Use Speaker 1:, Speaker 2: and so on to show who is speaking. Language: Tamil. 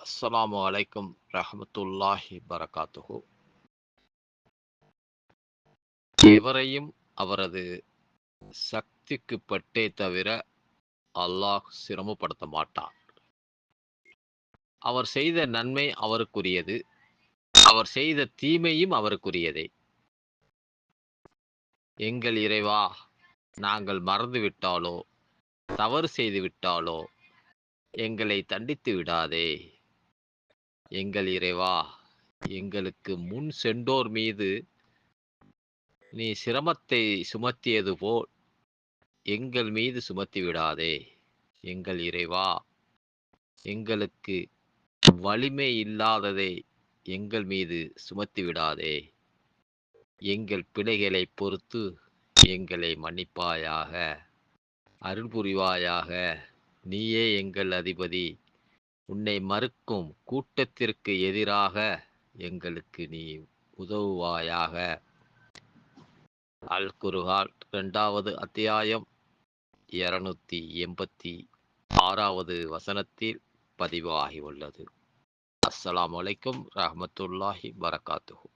Speaker 1: அஸ்லாம் அலைக்கும் ரஹமத்துல்லாஹி பரகாத்துஹு. எவரையும் அவரது சக்திக்கு பட்டே தவிர அல்லாஹ் சிரமப்படுத்த மாட்டான். அவர் செய்த நன்மை அவருக்குரியது. அவர் செய்த தீமையும் அவருக்குரியதே. எங்கள் இறைவா நாங்கள் மறந்து விட்டாலோ தவறு செய்து விட்டாலோ எங்களை தண்டித்து விடாதே. எங்கள் இறைவா எங்களுக்கு முன் சென்றோர் மீது நீ சிரமத்தை சுமத்தியது போல் எங்கள் மீது சுமத்தி விடாதே. எங்கள் இறைவா எங்களுக்கு வலிமை இல்லாததை எங்கள் மீது சுமத்தி விடாதே. எங்கள் பிழைகளை பொறுத்து எங்களை மன்னிப்பாயாக அருள் புரிவாயாக. நீயே எங்கள் அதிபதி. உன்னை மறுக்கும் கூட்டத்திற்கு எதிராக எங்களுக்கு நீ உதவுவாயாக. அல் குருஹால் இரண்டாவது அத்தியாயம் இருநூத்தி எண்பத்தி ஆறாவது வசனத்தில் பதிவாகி உள்ளது அஸ்ஸலாமு அலைக்கும் ரஹமத்துல்லாஹி வரகாத்துஹு